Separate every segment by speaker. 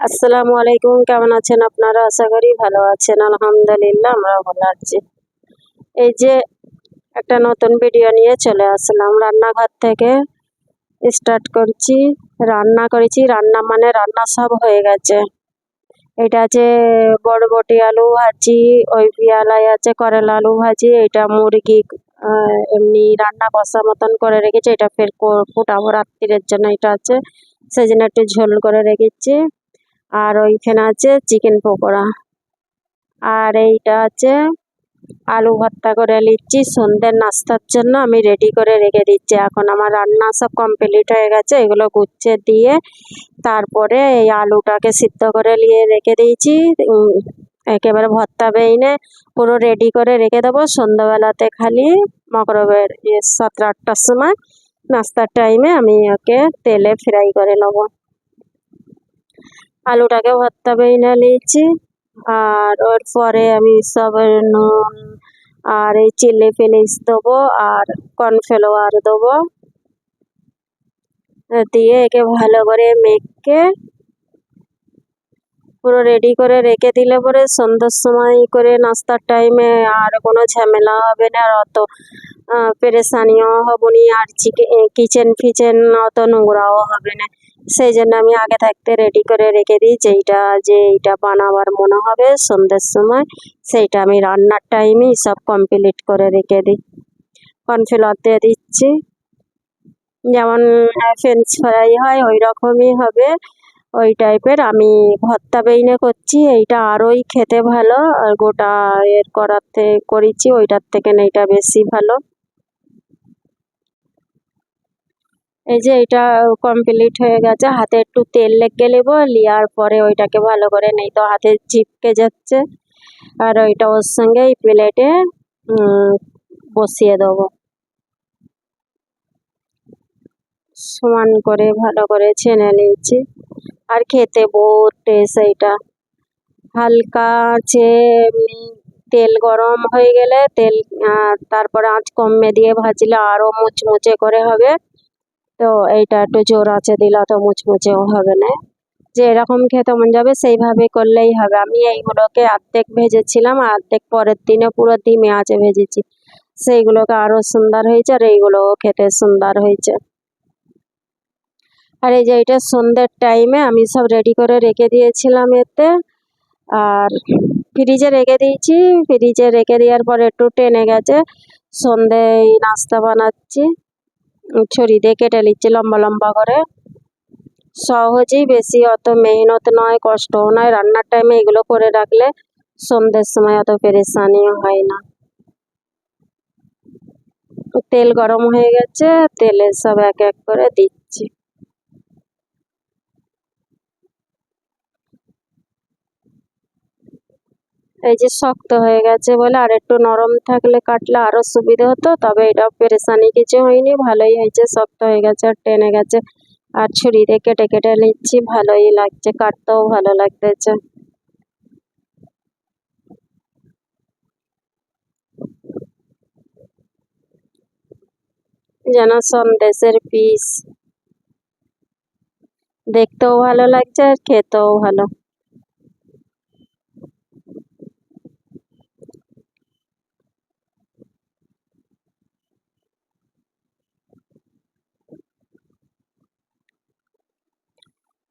Speaker 1: আসসালামু আলাইকুম, কেমন আছেন আপনারা? আশা করি ভালো আছেন, আলহামদুলিল্লাহ আমরা ভালো আছি। এই যে একটা নতুন ভিডিও নিয়ে চলে আসলাম। রান্নাঘর থেকে স্টার্ট করছি, রান্না করেছি। রান্না মানে রান্না সব হয়ে গেছে। এটা আছে বড়বটি আলু ভাজি, ওই পিয়ালাই আছে, করলা আলু ভাজি, এটা মুরগি এমনি রান্না কষা মতন করে রেখেছি। এটা ফের ফুটাবো রাত্রিরের জন্য, এটা আছে। সেই জন্য একটু ঝোল করে রেখেছি। আর ওইখানে আছে চিকেন পকোড়া। আর এইটা আছে আলু ভর্তা করে নিচ্ছি। সন্ধ্যের নাস্তার জন্য আমি রেডি করে রেখে দিচ্ছি। এখন আমার রান্না সব কমপ্লিট হয়ে গেছে। এগুলো গুচ্ছে দিয়ে তারপরে এই আলুটাকে সিদ্ধ করে নিয়ে রেখে দিয়েছি। একেবারে ভর্তা বেইনে পুরো রেডি করে রেখে দেবো। সন্ধ্যাবেলাতে খালি মকরবের ইয়ে সাতটা আটটার সময় নাস্তার টাইমে আমি ওকে তেলে ফ্রাই করে নেব। আলুটাকে ভর্তা বেইনে নিয়েছি। আর ওর পরে আমি সব নুন আর এই চিলি ফিলিক্স দেবো আর কর্নফ্লাওয়ার দেবো। দিয়ে একে ভালো করে মেখে পুরো রেডি করে রেখে দিলে পরে সন্ধ্যার সময় করে নাস্তার টাইমে আর কোনো ঝামেলা হবে না আর অত পেরেশানিও হবনি আর কিচেন ফিচেন অত নোংরাও হবে না। সেই জন্য আমি আগে থাকতে রেডি করে রেখে দিই যেইটা যে এইটা বানাবার মনে হবে সন্ধ্যের সময়, সেইটা আমি রান্নার টাইমেই সব কমপ্লিট করে রেখে দিই। কর্নফ্লাওয়ার দিয়ে দিচ্ছি। যেমন ফ্রেঞ্চ ফ্রাই হয় ওই রকমই হবে। ওই টাইপের আমি ভর্তা বেইনে করছি, এইটা আরোই খেতে ভালো। আর গোটা এর করাতে করেছি, ওইটার থেকে এটা বেশি ভালো। এই যে এটা কমপ্লিট হয়ে গেছে, হাতে একটু তেল লেগে নেব লিয়ার পরে ওইটাকে ভালো করে নেই তো, হাতে চিপকে যাচ্ছে। আর ওইটা ওর সঙ্গে এই প্লেটে বসিয়ে দেবো। সমান করে, ভালো করে ছেনে নিয়েছি। আর খেতে বহুত টেস্ট এইটা। হালকা আছে তেল গরম হয়ে গেলে তেল তারপরে আঁচ কমে দিয়ে ভাজলে আরও মুচমুচে করে হবে। তো এইটা একটু জোর আছে দিলে তো মুচমুচেও হবে না। যে এরকম খেতে মন যাবে সেইভাবে করলেই হবে। আমি এইগুলোকে অর্ধেক ভেজেছিলাম অর্ধেক পরের দিনে পুরো ডিমে আছে ভেজেছি। সেইগুলোকে আরও সুন্দর হয়েছে আর এইগুলোও খেতে সুন্দর হয়েছে। আর এই যে এটা সন্ধ্যের টাইমে আমি সব রেডি করে রেখে দিয়েছিলাম এতে। আর ফ্রিজে রেখে দিয়েছি। ফ্রিজে রেখে দেওয়ার পর একটু টেনে গেছে। সন্ধে এই নাস্তা বানাচ্ছি। ছুরি দিয়ে কেটে নিচ্ছি লম্বা লম্বা করে। সহজেই বেশি অত মেহনত নয়, কষ্টও নয়। রান্নার টাইমে এগুলো করে রাখলে সন্ধ্যের সময় অত পেরেশানিও হয় না। তেল গরম হয়ে গেছে, তেলে সব এক এক করে দিচ্ছি। এই যে শক্ত হয়ে গেছে বলে আর একটু নরম থাকলে কাটলে আরও সুবিধা হতো, তবে এটা পেরেশানি কিছু হয়নি, ভালোই হয়েছে, শক্ত হয়ে গেছে আর টেনে গেছে। আর ছুরি দিয়ে কেটে কেটে নিচ্ছি, ভালোই লাগছে, কাটতেও ভালো লাগতেছে। যেন সন্দেশের পিস। দেখতেও ভালো লাগছে আর খেতেও ভালো।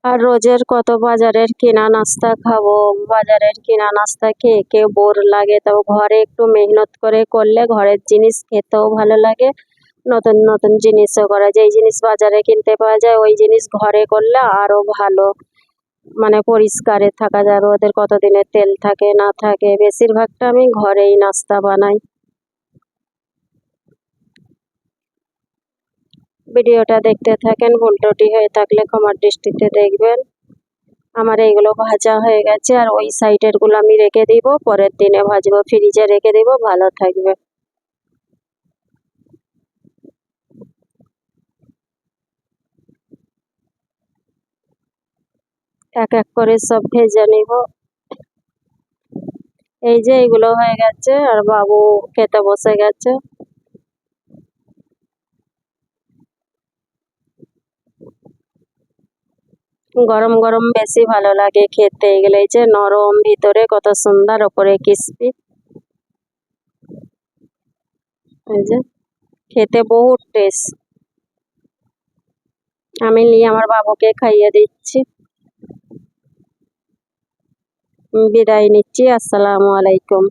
Speaker 1: আর রোজের কত বাজারের কেনা নাস্তা খাব? বাজারের কেনা নাস্তা খেয়ে খেয়ে বোর লাগে তো ঘরে একটু মেহনত করে করলে ঘরের জিনিস খেতেও ভালো লাগে। নতুন নতুন জিনিসও করা যায়। যেই জিনিস বাজারে কিনতে পাওয়া যায়, ওই জিনিস ঘরে করলে আরও ভালো। মানে পরিষ্কারে থাকা যাবে ওদের কতদিনের তেল থাকে, না থাকে, বেশিরভাগটা আমি ঘরেই নাস্তা বানাই। ভিডিওটা দেখতে থাকেন ভুল ত্রুটি হয়ে থাকলে ক্ষমার দৃষ্টিতে দেখবেন। আমার এইগুলো ভাজা হয়ে গেছে, আর ওই সাইডেরগুলো আমি রেখে দিব, পরের দিনে ভাজবো, ফ্রিজে রেখে দিব, ভালো থাকবে। এক এক করে সব ভেজে নিব। এই যে এগুলো হয়ে গেছে, আর বাবু খেতে বসে গেছে। গরম গরম বেশি ভালো লাগে খেতে। এগুলো যে নরম ভিতরে কত সুন্দর ওপরে ক্রিস্পি যে খেতে বহুত টেস্ট আমি নিয়ে আমার বাবুকে খাইয়ে দিচ্ছি। বিদায় নিচ্ছি, আসসালামু আলাইকুম।